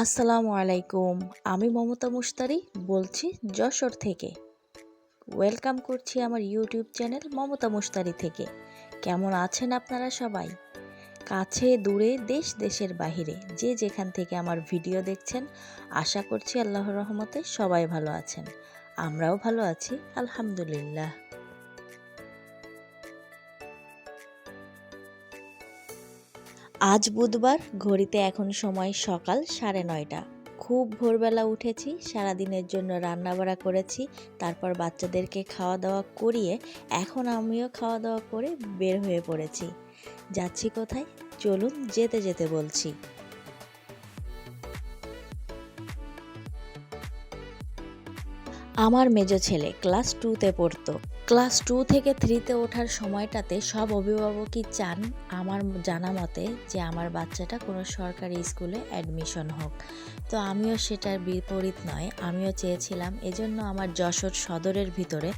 আসসালামু আলাইকুম। আমি মমতা মুস্তারি বলছি যশোর থেকে। ওয়েলকাম করছি আমার ইউটিউব চ্যানেল মমতা মুস্তারি থেকে। কেমন আছেন আপনারা সবাই? কাছে, দূরে, দেশ, দেশের বাহিরে যে যেখান থেকে আমার ভিডিও দেখছেন, আশা করছি আল্লাহর রহমতে সবাই ভালো আছেন। আমরাও ভালো আছি, আলহামদুলিল্লাহ। আজ বুধবার, ঘড়িতে এখন সময় সকাল সাড়ে নয়টা। খুব ভোরবেলা উঠেছি, সারাদিনের জন্য রান্নাবাড়া করেছি, তারপর বাচ্চাদেরকে খাওয়া দাওয়া করিয়ে এখন আমিও খাওয়া দাওয়া করে বের হয়ে পড়েছি। যাচ্ছি কোথায়? চলুন যেতে যেতে বলছি। আমার মেজ ছেলে ক্লাস টুতে পড়তো। ক্লাস টু থেকে থ্রিতে ওঠার সময়টাতে সব অভিভাবকই চান আমার জানা মতে যে আমার বাচ্চাটা কোনো সরকারি স্কুলে অ্যাডমিশন হোক। তো আমিও সেটার বিপরীত নয়, আমিও চেয়েছিলাম এজন্য আমার যশোর সদরের ভিতরে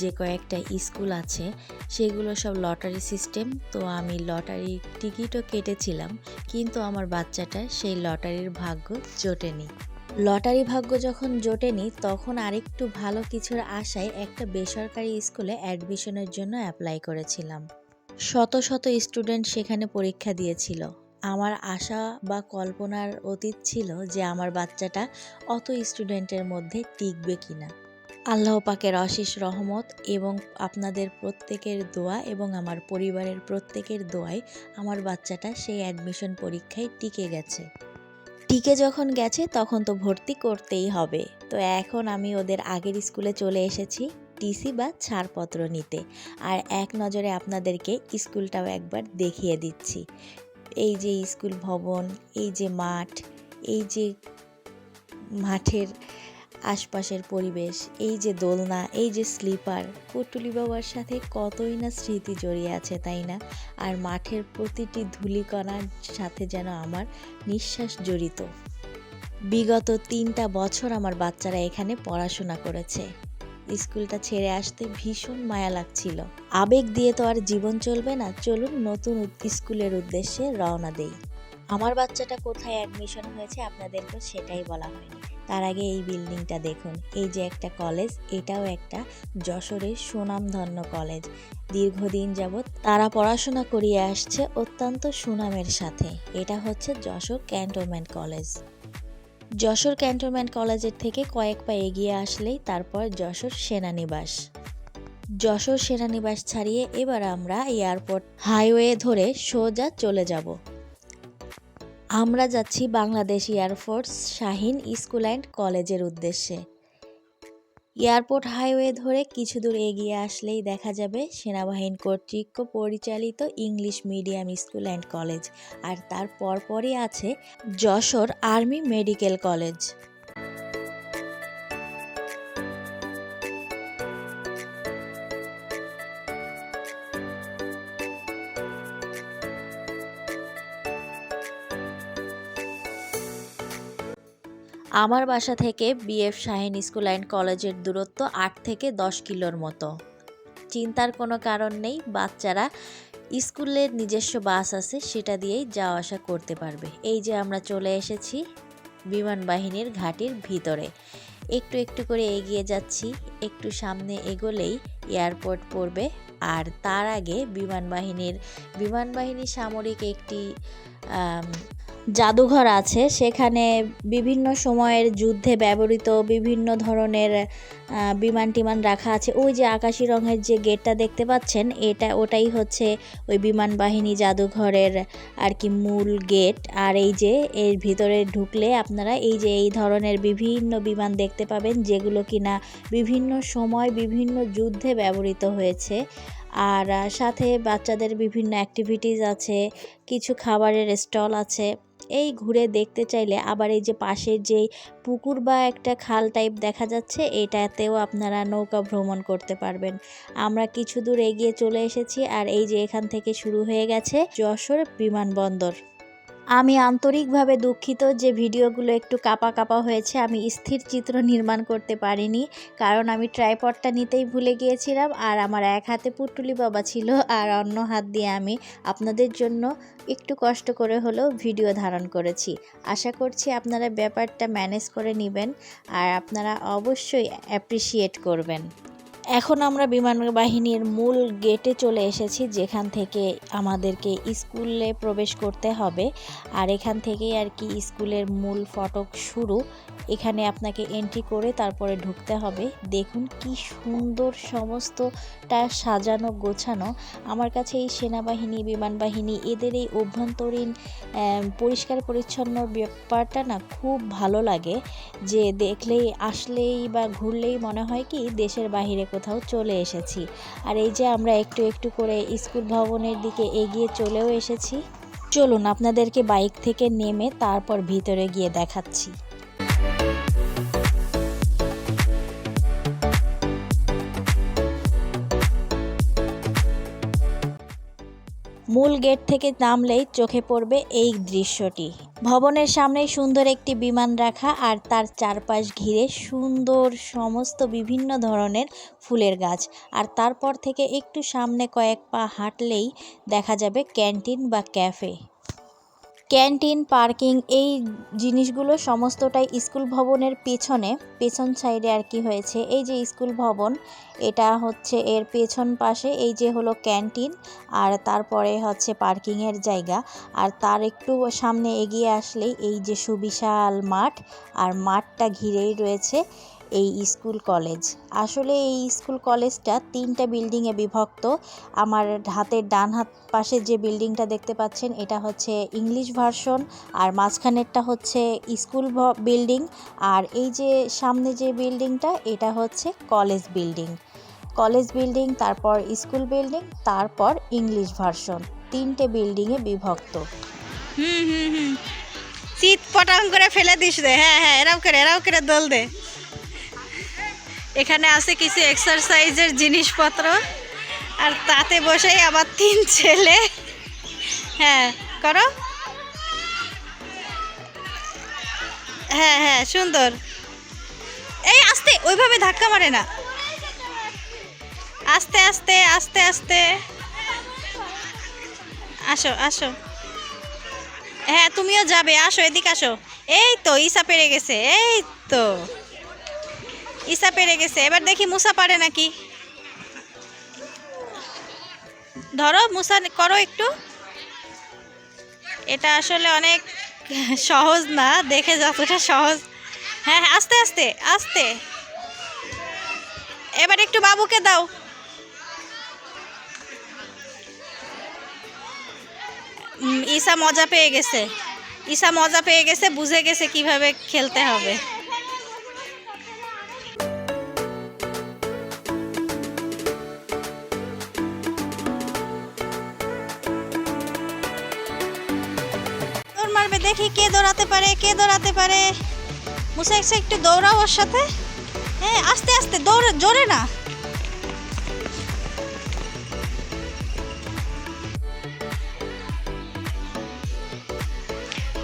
যে কয়েকটা স্কুল আছে সেগুলো সব লটারি সিস্টেম। তো আমি লটারি টিকিটও কেটেছিলাম, কিন্তু আমার বাচ্চাটা সেই লটারির ভাগ্য জোটেনি। লটারি ভাগ্য যখন জোটেনি, তখন আরেকটু ভালো কিছুর আশায় একটা বেসরকারি স্কুলে অ্যাডমিশনের জন্য অ্যাপ্লাই করেছিলাম। শত শত স্টুডেন্ট সেখানে পরীক্ষা দিয়েছিল। আমার আশা বা কল্পনার অতীত ছিল যে আমার বাচ্চাটা অত স্টুডেন্টের মধ্যে টিকবে কিনা। আল্লাহ পাকের অশেষ রহমত এবং আপনাদের প্রত্যেকের দোয়া এবং আমার পরিবারের প্রত্যেকের দোয়ায় আমার বাচ্চাটা সেই অ্যাডমিশন পরীক্ষায় টিকে গেছে। টিকে যখন গেছে, তখন তো ভর্তি করতেই হবে। তো এখন আমি ওদের আগের স্কুলে চলে এসেছি, টিসি বা ছাড়পত্র নিতে। আর এক নজরে আপনাদেরকে স্কুলটাও একবার দেখিয়ে দিচ্ছি। এই যে স্কুল ভবন, এই যে মাঠ, এই যে মাঠের আশপাশের পরিবেশ, এই যে দোলনা, এই যে স্লিপার, পুটুলি বাবার সাথে কতই না স্মৃতি জড়িয়ে আছে, তাই না? আর মাঠের প্রতিটি ধুলিকণার সাথে যেন আমার নিঃশ্বাস জড়িত। বিগত তিনটা বছর আমার বাচ্চারা এখানে পড়াশোনা করেছে। স্কুলটা ছেড়ে আসতে ভীষণ মায়া লাগছিল। আবেগ দিয়ে তো আর জীবন চলবে না, চলুন নতুন স্কুলের উদ্দেশ্যে রওনা দেই। আমার বাচ্চাটা কোথায় অ্যাডমিশন হয়েছে আপনাদেরকে সেটাই বলা হয়নি। তার আগে এই বিল্ডিংটা দেখুন। এই যে একটা কলেজ, এটাও একটা যশোরের সুনামধন্য কলেজ। দীর্ঘদিন যাবৎ তারা পড়াশোনা করিয়ে আসছে অত্যন্ত সুনামের সাথে। এটা হচ্ছে Jessore cantonment college. Jessore cantonment কলেজের থেকে কয়েক পা এগিয়ে আসলেই তারপর যশোর সেনানিবাস। যশোর সেনানিবাস ছাড়িয়ে এবার আমরা এয়ারপোর্ট হাইওয়ে ধরে সোজা চলে যাব। আমরা যাচ্ছি Bangladesh air force Shaheen school and কলেজের উদ্দেশ্যে। এয়ারপোর্ট হাইওয়ে ধরে কিছু দূর এগিয়ে আসলেই দেখা যাবে সেনাবাহিনী কর্তৃক পরিচালিত English medium school and college আর তার পরপরই আছে যশোর আর্মি মেডিকেল কলেজ আমার বাসা থেকে বিএফ শাহিন স্কুল অ্যান্ড কলেজের দূরত্ব আট থেকে দশ কিলোর মতো। চিন্তার কোনো কারণ নেই, বাচ্চারা স্কুলের নিজস্ব বাস আছে, সেটা দিয়েই যাওয়া আসা করতে পারবে। এই যে আমরা চলে এসেছি বিমান বাহিনীর ঘাটির ভিতরে। একটু একটু করে এগিয়ে যাচ্ছি, একটু সামনে এগোলেই এয়ারপোর্ট পড়বে। আর তার আগে বিমান বাহিনীর, বিমান বাহিনী সামরিক একটি জাদুঘর আছে। সেখানে বিভিন্ন সময়ের যুদ্ধে ব্যবহৃত বিভিন্ন ধরনের বিমান টিমান রাখা আছে। ওই যে আকাশি রঙের যে গেটটা দেখতে পাচ্ছেন, এটা, ওটাই হচ্ছে ওই বিমান বাহিনী জাদুঘরের আর কি মূল গেট। আর এই যে এর ভিতরে ঢুকলে আপনারা এই যে এই ধরনের বিভিন্ন বিমান দেখতে পাবেন, যেগুলো কিনা বিভিন্ন সময় বিভিন্ন যুদ্ধে ব্যবহৃত হয়েছে। আর সাথে বাচ্চাদের বিভিন্ন অ্যাক্টিভিটিস আছে, কিছু খাবারের স্টল আছে। এই ঘুরে দেখতে চাইলে আবার এই যে পাশে যেই পুকুর বা একটা খাল টাইপ দেখা যাচ্ছে, এটাতেও আপনারা নৌকা ভ্রমণ করতে পারবেন। আমরা কিছু দূর এগিয়ে চলে এসেছি আর এই যে এখান থেকে শুরু হয়ে গেছে যশোর বিমানবন্দর। আমি আন্তরিকভাবে দুঃখিত যে ভিডিওগুলো একটু কাপা কাপা হয়েছে। আমি স্থির চিত্র নির্মাণ করতে পারিনি, কারণ আমি ট্রাইপডটা নিতেই ভুলে গিয়েছিলাম আর আমার এক হাতে পুটুলি বাবা ছিল আর অন্য হাত দিয়ে আমি আপনাদের জন্য একটু কষ্ট করে হলেও ভিডিও ধারণ করেছি। আশা করছি আপনারা ব্যাপারটা ম্যানেজ করে নেবেন আর আপনারা অবশ্যই অ্যাপ্রিসিয়েট করবেন। এখন আমরা বিমান বাহিনীর মূল গেটে চলে এসেছি, যেখান থেকে আমাদেরকে স্কুলে প্রবেশ করতে হবে। আর এখান থেকেই আর কি স্কুলের মূল ফটক শুরু। এখানে আপনাকে এন্ট্রি করে তারপরে ঢুকতে হবে। দেখুন কি সুন্দর সমস্তটা সাজানো, গোছানো। আমার কাছে এই সেনাবাহিনী বিমান বাহিনী এদের এই অভ্যন্তরীণ পরিষ্কার পরিচ্ছন্ন ব্যাপারটা না খুব ভালো লাগে। যে দেখলেই, আসলেই বা ঘুরলেই মনে হয় কি, দেশের বাইরে কোথাও চলে এসেছি। আর এই যে আমরা একটু একটু করে স্কুল ভবনের দিকে এগিয়ে চলেও এসেছি। চলুন আপনাদেরকে বাইক থেকে নেমে তারপর ভিতরে গিয়ে দেখাচ্ছি। মূল গেট থেকে নামলেই চোখে পড়বে এই দৃশ্যটি। ভবনের সামনে সুন্দর একটি বিমান রাখা আর তার চারপাশ ঘিরে সুন্দর সমস্ত বিভিন্ন ধরনের ফুলের গাছ। আর তারপর থেকে একটু সামনে কয়েক পা হাঁটলেই দেখা যাবে ক্যান্টিন বা ক্যাফে। ক্যান্টিন, পার্কিং এই জিনিসগুলো সমস্তটাই স্কুল ভবনের পেছনে, পেছন সাইডে আর কি হয়েছে। এই যে স্কুল ভবন, এটা হচ্ছে এর পেছন পাশে, এই যে হলো ক্যান্টিন, আর তারপরে হচ্ছে পার্কিংয়ের জায়গা। আর তার একটু সামনে এগিয়ে আসলেই এই যে সুবিশাল মাঠ, আর মাঠটা ঘিরেই রয়েছে। এই স্কুল কলেজ। আসলে এই স্কুল কলেজটা তিনটা বিল্ডিংয়ে বিভক্ত। আমার হাতের ডান হাত পাশে যে বিল্ডিংটা দেখতে পাচ্ছেন, এটা হচ্ছে ইংলিশ ভার্সন আর মাঝখানেরটা হচ্ছে স্কুল বিল্ডিং আর এই যে সামনে যে বিল্ডিংটা এটা হচ্ছে কলেজ বিল্ডিং কলেজ বিল্ডিং তারপর স্কুল বিল্ডিং তারপর ইংলিশ ভার্সন তিনটে বিল্ডিংয়ে বিভক্ত। হুম হুম হুম। শীত পটাং করে ফেলে দিস দে। হ্যাঁ হ্যাঁ এরাও করে এরাও করে দোল দে। এখানে আছে কিছু এক্সারসাইজের জিনিসপত্র। আর তাতে বসেই আবার তিন ছেলে। হ্যাঁ করো। হ্যাঁ হ্যাঁ সুন্দর। এই আস্তে, ওইভাবে ধাক্কা মারে না। আস্তে আস্তে আস্তে আস্তে। আসো আসো। হ্যাঁ তুমিও যাবে। আসো, এদিকে আসো। এই তো ঈশা পেরে গেছে। এই তো। ঈশা পেরে গেছে। এবার দেখি মুসা পারে নাকি? ধরো, মুসা করো একটু। এটা আসলে অনেক সহজ না, দেখে যতটা সহজ। হ্যাঁ হ্যাঁ আস্তে আস্তে আস্তে। এবার একটু বাবুকে দাও। ঈশা মজা পেয়ে গেছে। ঈশা মজা পেয়ে গেছে, বুঝে গেছে কীভাবে খেলতে হবে। দেখি কে দৌড়াতে পারে, কে দৌড়াতে পারে। মুসা এসে একটু দৌড়াও ওর সাথে। হ্যাঁ আস্তে আস্তে, দৌড়ে, জোরে না।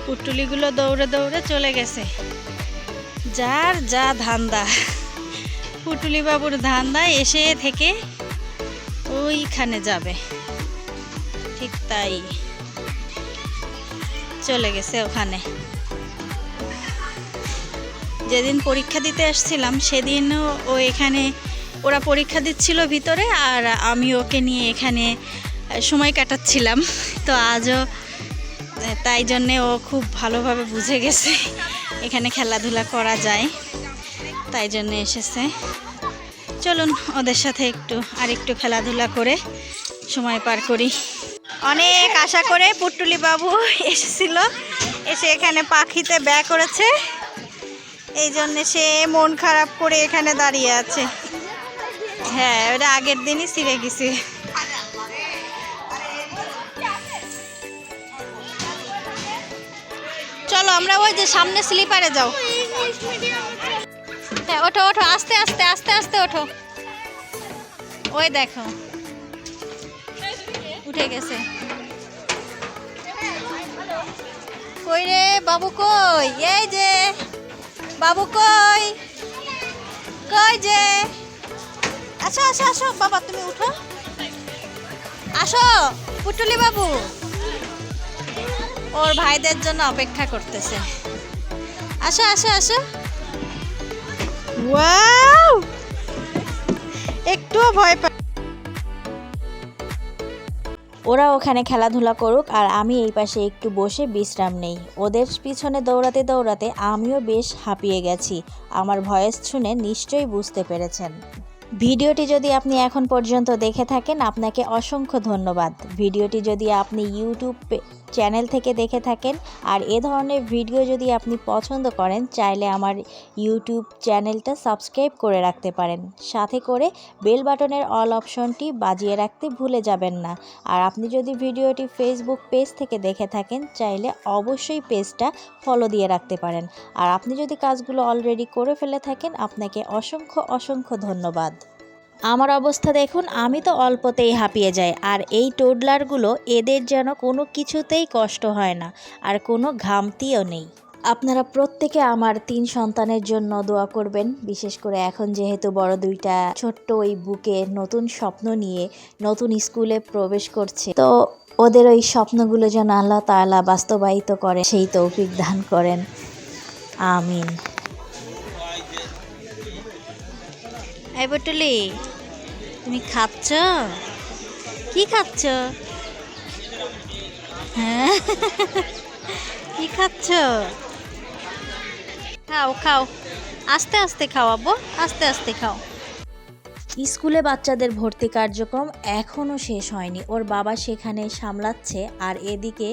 পুটুলিগুলো দৌড়ে দৌড়ে চলে গেছে। যার যা ধান্দা। পুটুলি বাবুর ধান্দা এসে থেকে ওইখানে যাবে। ঠিক তাই। চলে গেছে ওখানে। যেদিন পরীক্ষা দিতে আসছিলাম, সেদিনও ও এখানে, ওরা পরীক্ষা দিচ্ছিল ভিতরে আর আমি ওকে নিয়ে এখানে সময় কাটাচ্ছিলাম। তো আজও, তাই জন্যে ও খুব ভালোভাবে বুঝে গেছে এখানে খেলাধুলা করা যায়। তাই জন্য এসেছে। চলুন ওদের সাথে একটু আর একটু খেলাধুলা করে সময় পার করি। অনেক আশা করে পুটুলি বাবু এসেছিল। এসে এখানে পাখিতে ব্যয় করেছে। এই জন্যে সে মন খারাপ করে এখানে দাঁড়িয়ে আছে। হ্যাঁ ওটা আগের দিনই ছিঁড়ে গেছি। চলো, আমরা ওই যে সামনে স্লিপারে যাও। হ্যাঁ ওঠো ওঠো, আস্তে আস্তে আস্তে আস্তে, ওঠো। ওই দেখো। উঠে গেছে। কই রে, বাবু কই? এই যে, বাবু কই? কই যে? আসো আসো আসো। বাবা, তুমি উঠো। আসো, পুটুলি বাবু। ওর ভাইদের জন্য অপেক্ষা করতেছে। আসো আসো আসো। ওয়াও! একটুও ভয় পা ওরা ওখানে খেলাধুলা করুক আর আমি এই পাশে একটু বসে বিশ্রাম নেই। ওদের পিছনে দৌড়াতে দৌড়াতে আমিও বেশ হাঁপিয়ে গেছি। আমার ভয়েস শুনে নিশ্চয়ই বুঝতে পেরেছেন। ভিডিওটি যদি আপনি এখন পর্যন্ত দেখে থাকেন, আপনাকে অসংখ্য ধন্যবাদ। ভিডিওটি যদি আপনি ইউটিউব চ্যানেল থেকে দেখে থাকেন। আর এ ধরনের ভিডিও যদি আপনি পছন্দ করেন, চাইলে আমার ইউটিউব চ্যানেলটা সাবস্ক্রাইব করে রাখতে পারেন। সাথে করে বেল বাটনের অল অপশনটি বাজিয়ে রাখতে ভুলে যাবেন না। আর আপনি যদি ভিডিওটি ফেসবুক পেজ থেকে দেখে থাকেন, চাইলে অবশ্যই পেজটা ফলো দিয়ে রাখতে পারেন। আর আপনি যদি কাজগুলো অলরেডি করে ফেলে থাকেন, আপনাকে অসংখ্য অসংখ্য ধন্যবাদ। আমার অবস্থা দেখুন, আমি তো অল্পতেই হাঁপিয়ে যাই, আর এই টোডলারগুলো এদের যেন কোনো কিছুতেই কষ্ট হয় না, আর কোনো ঘামতিও নেই। আপনারা প্রত্যেকে আমার তিন সন্তানের জন্য দোয়া করবেন, বিশেষ করে এখন যেহেতু বড় দুইটা ছোট্ট ওই বুকে নতুন স্বপ্ন নিয়ে নতুন স্কুলে প্রবেশ করছে, তো ওদের ওই স্বপ্নগুলো যেন আল্লাহ তাআলা বাস্তবায়িত করে সেই তৌফিক দান করেন। আমিন। এই পুটুলি তুমি খাচ্ছ? কি খাচ্ছ? হ্যাঁ কি খাচ্ছ? খাও খাও। আস্তে আস্তে খাওয়াবো আস্তে আস্তে খাও। স্কুলে বাচ্চাদের ভর্তি কার্যক্রম এখনও শেষ হয়নি। ওর বাবা সেখানে সামলাচ্ছে আর এদিকে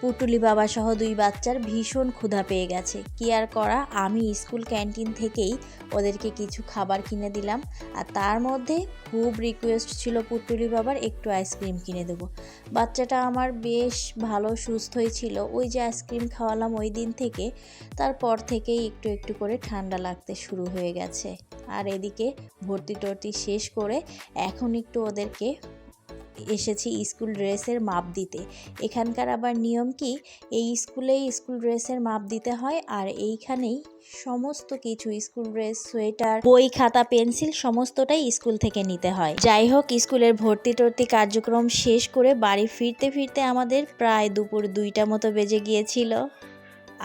পুটুলি বাবা সহ দুই বাচ্চার ভীষণ ক্ষুধা পেয়ে গেছে। কি আর করা, আমি স্কুল ক্যান্টিন থেকেই ওদেরকে কিছু খাবার কিনে দিলাম আর তার মধ্যে খুব রিকোয়েস্ট ছিল পুটুলি বাবার একটু আইসক্রিম কিনে দেবো। বাচ্চাটা আমার বেশ ভালো সুস্থই ছিল। ওই যে আইসক্রিম খাওয়ালাম ওই দিন থেকে, তারপর থেকেই একটু একটু করে ঠান্ডা লাগতে শুরু হয়ে গেছে। আর এদিকে ভর্তি টর্তি শেষ করে এখন একটু ওদেরকে এসেছি স্কুল ড্রেসের মাপ দিতে। এখানকার আবার নিয়ম কি? এই স্কুলেই স্কুল ড্রেসের মাপ দিতে হয় আর এইখানেই সমস্ত কিছু, স্কুল ড্রেস, সোয়েটার, বই, খাতা, পেন্সিল সমস্তটাই স্কুল থেকে নিতে হয়। যাই হোক, স্কুলের ভর্তি টর্তি কার্যক্রম শেষ করে বাড়ি ফিরতে ফিরতে আমাদের প্রায় দুপুর দুইটা মতো বেজে গিয়েছিল।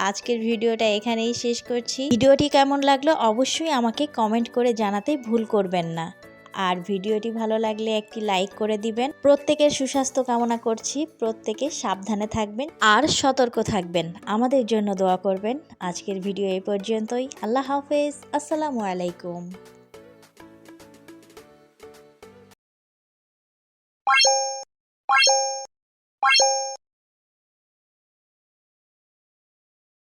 আজকের ভিডিওটা এখানেই শেষ করছি। ভিডিওটি কেমন লাগল অবশ্যই আমাকে কমেন্ট করে জানাতে ভুল করবেন না। আর ভিডিওটি ভালো লাগলে একটি লাইক করে দিবেন। প্রত্যেকের সুস্বাস্থ্য কামনা করছি। প্রত্যেকে সাবধানে থাকবেন আর সতর্ক থাকবেন। আমাদের জন্য দোয়া করবেন। আজকের ভিডিও এই পর্যন্তই। আল্লাহ হাফেজ। আসসালামু আলাইকুম।